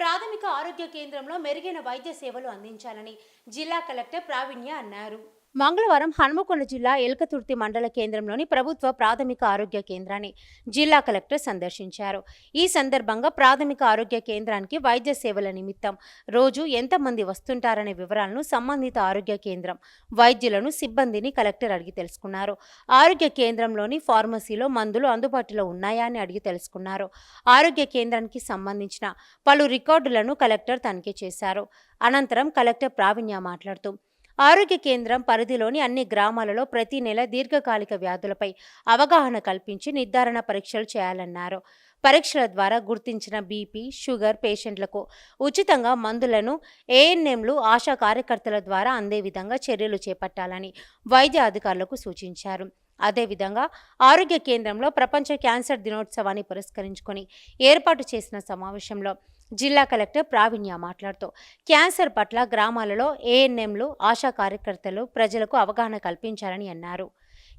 ప్రాథమిక ఆరోగ్య కేంద్రంలో మెరుగైన వైద్య సేవలు అందించాలని జిల్లా కలెక్టర్ ప్రావీణ్య అన్నారు. మంగళవారం హన్మకొండ జిల్లా ఎల్కతుర్తి మండల కేంద్రంలోని ప్రభుత్వ ప్రాథమిక ఆరోగ్య కేంద్రాన్ని జిల్లా కలెక్టర్ సందర్శించారు. ఈ సందర్భంగా ప్రాథమిక ఆరోగ్య కేంద్రానికి వైద్య సేవల నిమిత్తం రోజు ఎంతమంది వస్తుంటారనే వివరాలను సంబంధిత ఆరోగ్య కేంద్రం వైద్యులను సిబ్బందిని కలెక్టర్ అడిగి తెలుసుకున్నారు. ఆరోగ్య కేంద్రంలోని ఫార్మసీలో మందులు అందుబాటులో ఉన్నాయా అని అడిగి తెలుసుకున్నారు. ఆరోగ్య కేంద్రానికి సంబంధించిన పలు రికార్డులను కలెక్టర్ తనిఖీ చేశారు. అనంతరం కలెక్టర్ ప్రావీణ్య మాట్లాడుతూ ఆరోగ్య కేంద్రం పరిధిలోని అన్ని గ్రామాలలో ప్రతి నెల దీర్ఘకాలిక వ్యాధులపై అవగాహన కల్పించి నిర్ధారణ పరీక్షలు చేయాలన్నారు. పరీక్షల ద్వారా గుర్తించిన బీపీ షుగర్ పేషెంట్లకు ఉచితంగా మందులను ఏఎన్ఎంలు ఆశా కార్యకర్తల ద్వారా అందే విధంగా చర్యలు చేపట్టాలని వైద్య అధికారులకు సూచించారు. అదేవిధంగా ఆరోగ్య కేంద్రంలో ప్రపంచ క్యాన్సర్ దినోత్సవాన్ని పురస్కరించుకొని ఏర్పాటు చేసిన సమావేశంలో జిల్లా కలెక్టర్ ప్రావీణ్య మాట్లాడుతూ క్యాన్సర్ పట్ల గ్రామాలలో ఏఎన్ఎంలు ఆశా కార్యకర్తలు ప్రజలకు అవగాహన కల్పించాలని అన్నారు.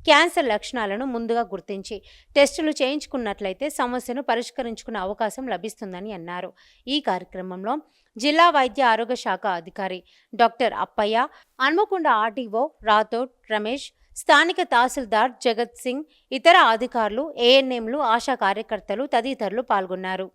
క్యాన్సర్ లక్షణాలను ముందుగా గుర్తించి టెస్టులు చేయించుకున్నట్లయితే సమస్యను పరిష్కరించుకునే అవకాశం లభిస్తుందని అన్నారు. ఈ కార్యక్రమంలో జిల్లా వైద్య ఆరోగ్య శాఖ అధికారి డాక్టర్ అప్పయ్య హన్మకొండ ఆర్డీఓ రాథోడ్ రమేష్ స్థానిక తహసీల్దార్ జగత్ సింగ్ ఇతర అధికారులు ఏఎన్ఎంలు ఆశా కార్యకర్తలు తదితరులు పాల్గొన్నారు.